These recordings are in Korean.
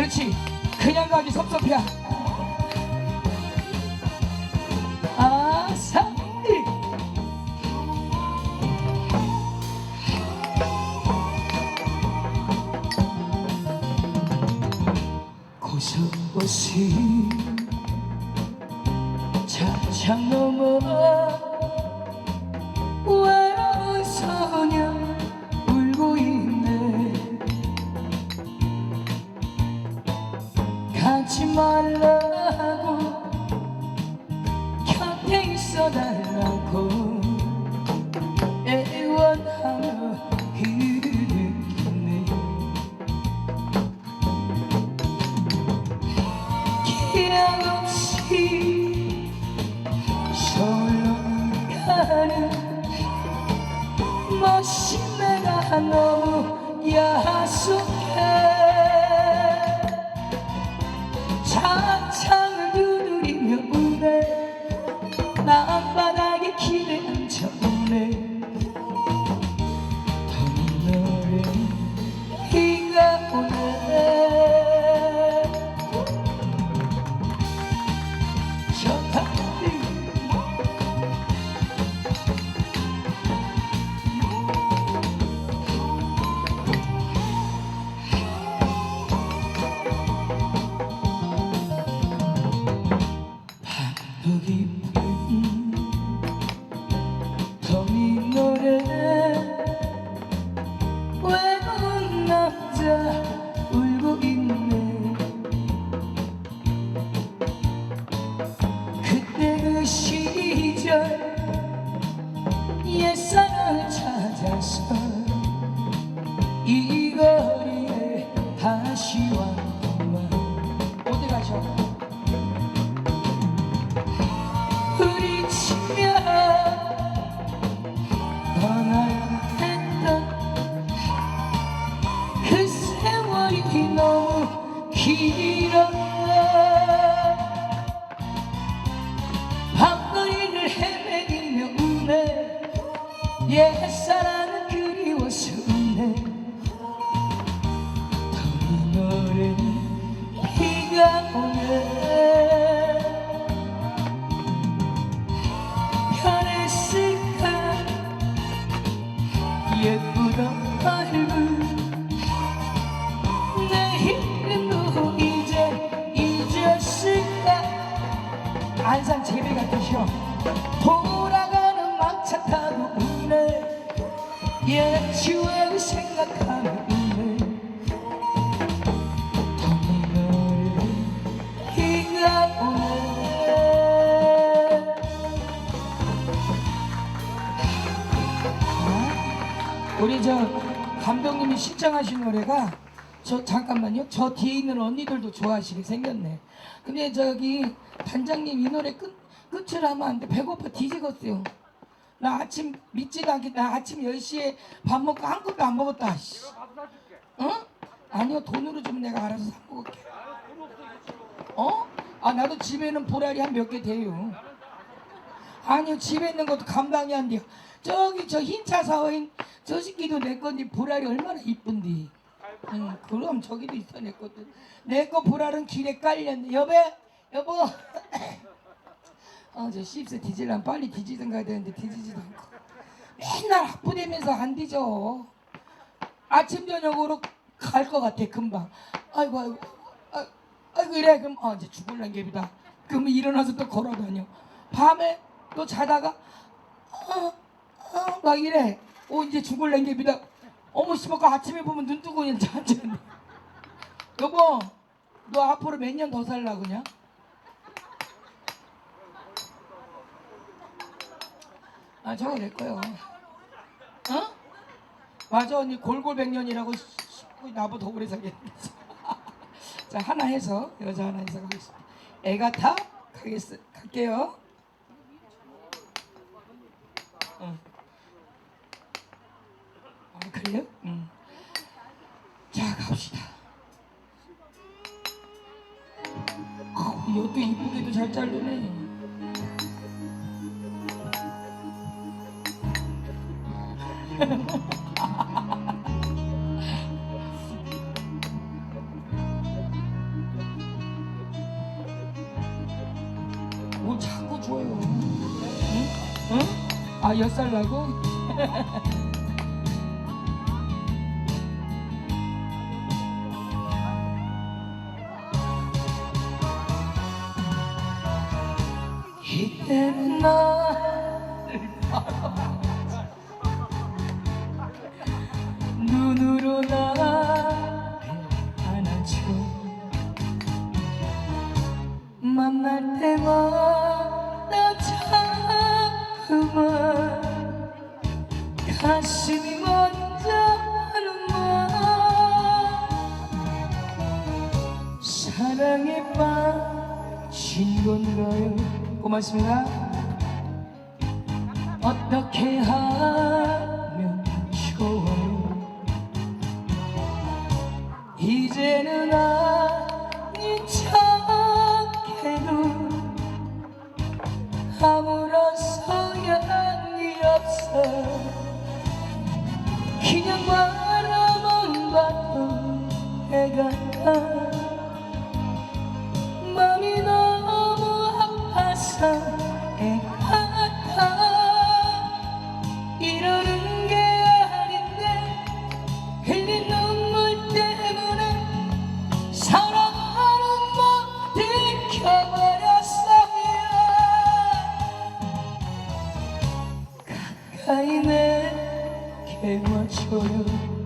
그렇지. 그냥 가기 섭섭해. 아사 고성곳이 차창 넘어 곁에 있어달라고 애원하며 흐르네 기약 없이 서울로 가는 멋진 내가 너무 야속해. 차 whisper 안산 재배 같으셔 돌아가는 막차 타고 우네 옛 추억을 생각하며 더운 노래 비가 오네 우리 저 감독님이 신청하신 노래가 저 잠깐만요. 저 뒤에 있는 언니들도 좋아하시게 생겼네. 근데 저기 단장님 이 노래 끝 끝을 하면 안 돼. 배고파 뒤지겠어요. 나 아침 믿지도 않게 나 아침 10시에 밥 먹고 한 것도 안 먹었다. 씨. 어? 아니요 돈으로 주면 내가 알아서 사 먹을게. 어? 아 나도 집에는 보라리 한 몇 개 돼요. 아니요 집에 있는 것도 감당이 안 돼요. 저기 저 흰차 사회인 저 새끼도 내 건데 보라리 얼마나 이쁜디. 응 그럼 저기도 있어 내 것도. 내 거 보라는 길에 깔렸네. 여배 여보. 어저 씹새 뒤질라면 빨리 뒤지든 가야 되는데 뒤지지도 않고. 맨날 학부되면서 안 뒤져. 아침 저녁으로 갈 것 같아 금방. 아이고 아이고. 아, 아이고 이래 그럼 아 이제 죽을란 갭이다. 그러면 일어나서 또 걸어다녀. 밤에 또 자다가 어, 어, 막 이래. 오 이제 죽을란 갭이다. 어머 씨발 아침에 보면 눈 뜨고 그냥 자잖아. 여보 너 앞으로 몇 년 더 살라 그냥? 아 저거 내 거요. 어? 맞아 언니 골골백년이라고 나보다 오래 살겠네. 자 하나 해서 여자 하나 해서 가겠습니다. 애가 타 가겠 갈게요. 응. 아 그래요? 응. 자 갑시다. 아, 이것도 이쁘게도 잘 자르네. 음. 뭘 자꾸 줘요. 응? 응? 아, 열 살 나고? 이때는 나 가슴이 먼저 하는 말 사랑에 빠진 건가요? 고맙습니다. 어떻게 하면 좋아요? 이제는 아파서 애가 타 이러는 게 아닌데 흘린 눈물 때문에 사랑하는 법 들켜버렸어요. 가까이 내게 와줘요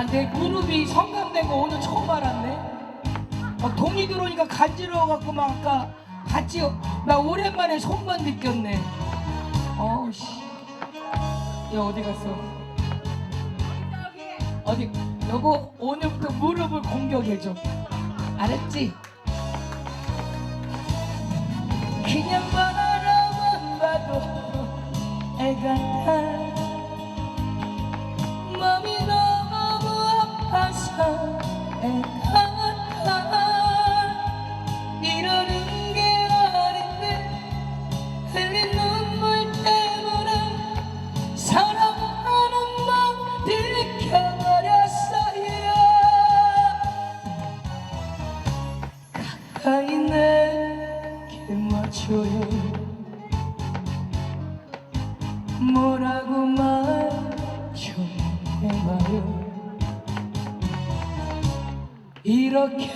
난내 무릎이 성감된 거 오늘 처음 알았네. 어, 동이 들어오니까 간지러워갖고 막 아까 같이 나 오랜만에 손만 느꼈네. 어우씨. 얘 어디 갔어? 어디 여보 오늘부터 무릎을 공격해줘. 알았지? 그냥 바라만 봐도 애가 타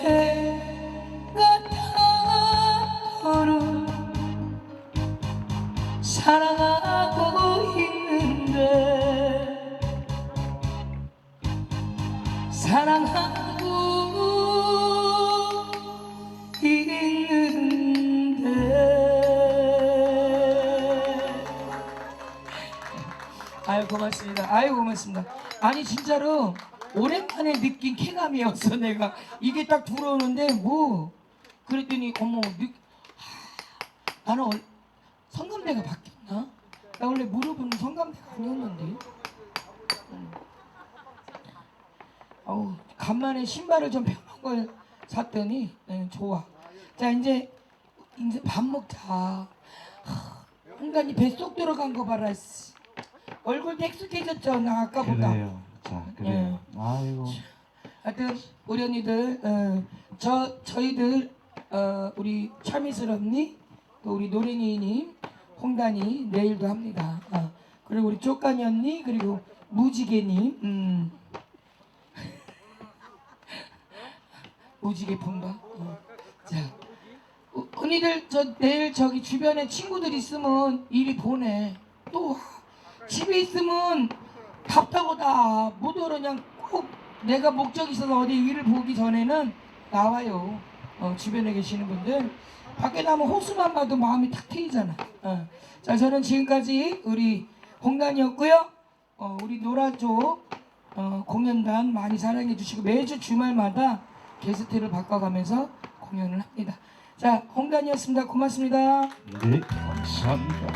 이렇게 같아도록 사랑하고 있는데 사랑하고 있는데 아유 고맙습니다. 아유 고맙습니다. 아니 진짜로 오랜만에 느낀 쾌감이었어 내가 이게 딱 들어오는데 뭐 그랬더니 어머 느, 하, 나는 얼- 성감대가 바뀌었나? 나 원래 무릎은 성감대가 아니었는데 음. 어우 간만에 신발을 좀 편한 걸 샀더니 네, 좋아 자 이제 이제 밥 먹자 하, 인간이 뱃속 들어간 거 봐라 씨. 얼굴 땡숙해졌죠 나 아까보다 그래요. 자, 그래요. 아이고. 하여튼 우리 언니들 어, 저 저희들 어, 우리 차미슬 언니 또 우리 노랭이님 홍단이 내일도 합니다. 어, 그리고 우리 쪽간이 언니 그리고 무지개님 음. 무지개 품바. 어. 자 어, 언니들 저 내일 저기 주변에 친구들 있으면 이리 보내. 또 와. 집에 있으면 답답하다. 못 오러 그냥 꼭 내가 목적 있어서 어디 일을 보기 전에는 나와요. 어, 주변에 계시는 분들. 밖에 나면 호수만 봐도 마음이 탁 트이잖아. 어. 자, 저는 지금까지 우리 홍단이었고요. 어, 우리 노라조 어, 공연단 많이 사랑해 주시고 매주 주말마다 게스트를 바꿔가면서 공연을 합니다. 자, 홍단이었습니다. 고맙습니다. 네, 감사합니다.